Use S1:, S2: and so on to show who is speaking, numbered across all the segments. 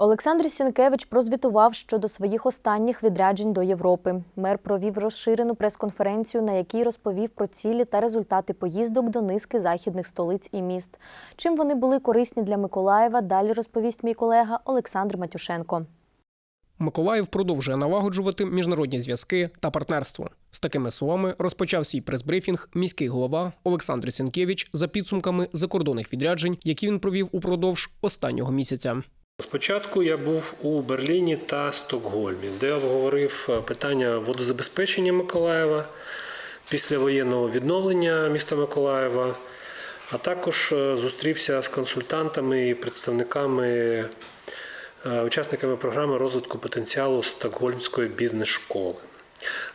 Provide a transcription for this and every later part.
S1: Олександр Сінкевич прозвітував щодо своїх останніх відряджень до Європи. Мер провів розширену прес-конференцію, на якій розповів про цілі та результати поїздок до низки західних столиць і міст. Чим вони були корисні для Миколаєва, далі розповість мій колега Олександр Матюшенко.
S2: Миколаїв продовжує налагоджувати міжнародні зв'язки та партнерство. З такими словами розпочав свій прес-брифінг міський голова Олександр Сінкевич за підсумками закордонних відряджень, які він провів упродовж останнього місяця.
S3: Спочатку я був у Берліні та Стокгольмі, де обговорив е, питання водозабезпечення Миколаєва, післявоєнного відновлення міста Миколаєва, а також е, зустрівся з консультантами і представниками, е, учасниками програми розвитку потенціалу Стокгольмської бізнес-школи,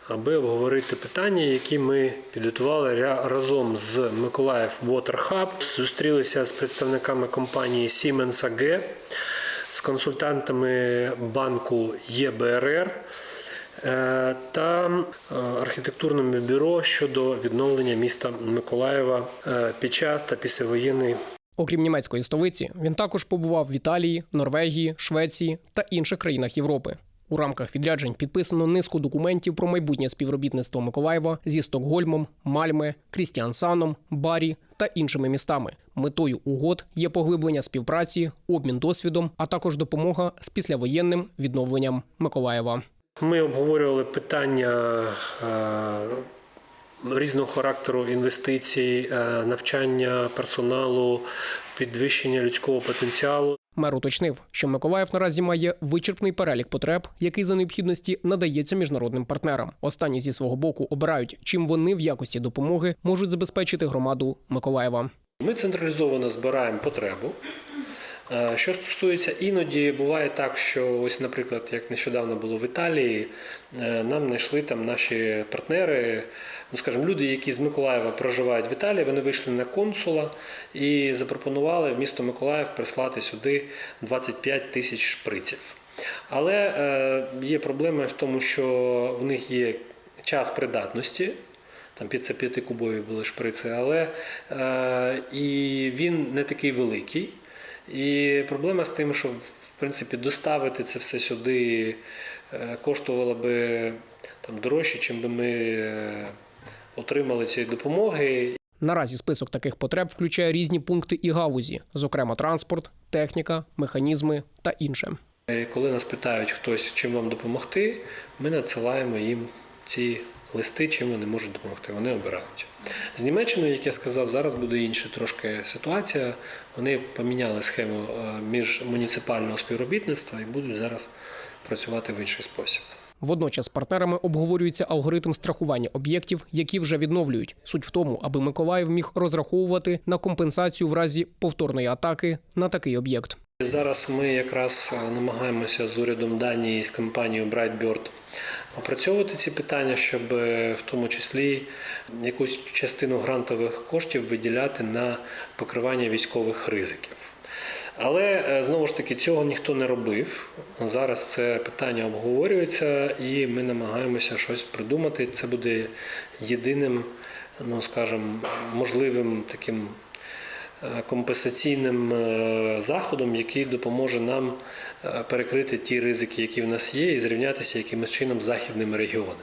S3: аби обговорити питання, які ми підготували разом з Миколаїв Water Hub. Зустрілися з представниками компанії Siemens AG, з консультантами банку ЄБРР е, та е, архітектурними бюро щодо відновлення міста Миколаєва е, під час та післявоєнний
S2: Окрім німецької столиці, він також побував в Італії, Норвегії, Швеції та інших країнах Європи. У рамках відряджень підписано низку документів про майбутнє співробітництво Миколаєва зі Стокгольмом, Мальме, Крістіансаном, Барі та іншими містами. Метою угод є поглиблення співпраці, обмін досвідом, а також допомога з післявоєнним відновленням Миколаєва.
S3: Ми обговорювали питання е, різного характеру інвестицій, е, навчання персоналу, підвищення людського потенціалу.
S2: Мер уточнив, що Миколаїв наразі має вичерпний перелік потреб, який за необхідності надається міжнародним партнерам. Останні зі свого боку обирають, чим вони в якості допомоги можуть забезпечити громаду Миколаєва.
S3: Ми централізовано збираємо потребу. Е, Що стосується іноді, буває так, що ось, наприклад, як нещодавно було в Італії, е, нам знайшли там наші партнери, ну скажімо, люди, які з Миколаєва проживають в Італії, вони вийшли на консула і запропонували в місто Миколаїв прислати сюди 25 тисяч шприців. Але е, є проблема в тому, що в них є час придатності. Там під це п'ятикубові були шприци, але е, і він не такий великий. І проблема з тим, що в принципі доставити це все сюди е, коштувало би там дорожче, чим би ми е, отримали цієї допомоги.
S2: Наразі список таких потреб включає різні пункти і галузі, зокрема транспорт, техніка, механізми та інше.
S3: Коли нас питають хтось, чим вам допомогти, ми надсилаємо їм ці листи, чим вони можуть допомогти. Вони обирають. З Німеччиною, як я сказав, зараз буде інша трошки ситуація. Вони поміняли схему е, між муніципального співробітництва і будуть зараз працювати в інший спосіб.
S2: Водночас з партнерами обговорюється алгоритм страхування об'єктів, які вже відновлюють. Суть в тому, аби Миколаїв міг розраховувати на компенсацію в разі повторної атаки на такий об'єкт.
S3: Зараз ми якраз е, намагаємося з урядом Данії з компанією Brightbird опрацьовувати ці питання, щоб е, в тому числі якусь частину грантових коштів виділяти на покривання військових ризиків. Але е, знову ж таки цього ніхто не робив. Зараз це питання обговорюється, і ми намагаємося щось придумати. Це буде єдиним, ну скажімо, можливим таким компенсаційним е, заходом, який допоможе нам е, перекрити ті ризики, які в нас є, і зрівнятися якимось чином з західними регіонами,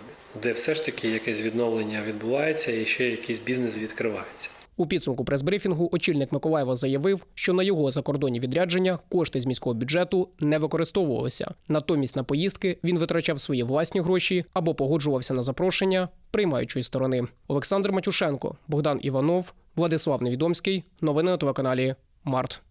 S3: де все ж таки якесь відновлення відбувається і ще якийсь бізнес відкривається.
S2: У підсумку прес-брифінгу очільник Миколаєва заявив, що на його закордонні відрядження кошти з міського бюджету не використовувалися. Натомість на поїздки він витрачав свої власні гроші або погоджувався на запрошення приймаючої сторони. Олександр Матюшенко, Богдан Іванов, Владислав Невідомський. Новини на телеканалі Март.